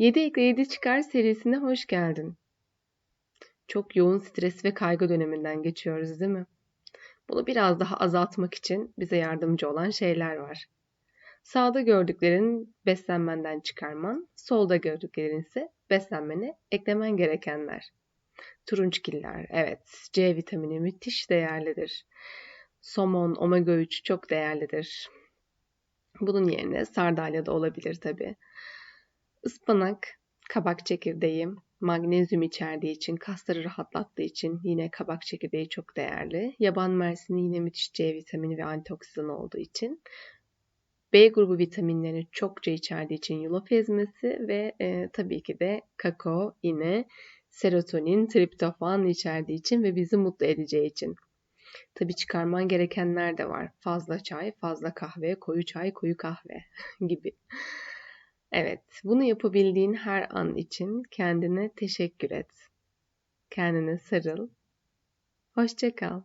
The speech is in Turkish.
7 ekle 7 çıkar serisine hoş geldin. Çok yoğun stres ve kaygı döneminden geçiyoruz değil mi? Bunu biraz daha azaltmak için bize yardımcı olan şeyler var. Sağda gördüklerin beslenmenden çıkarman, solda gördüklerin ise beslenmene eklemen gerekenler. Turunçgiller, evet C vitamini müthiş değerlidir. Somon, omega 3 çok değerlidir. Bunun yerine sardalya da olabilir tabi. Ispanak, kabak çekirdeği, magnezyum içerdiği için, kasları rahatlattığı için yine kabak çekirdeği çok değerli. Yaban mersini yine müthiş C vitamini ve antioksidan olduğu için. B grubu vitaminlerini çokça içerdiği için yulaf ezmesi ve e, tabii ki de kakao yine serotonin, triptofan içerdiği için ve bizi mutlu edeceği için. Tabii çıkarman gerekenler de var. Fazla çay, fazla kahve, koyu çay, koyu kahve gibi. Evet, bunu yapabildiğin her an için kendine teşekkür et. Kendine sarıl. Hoşça kal.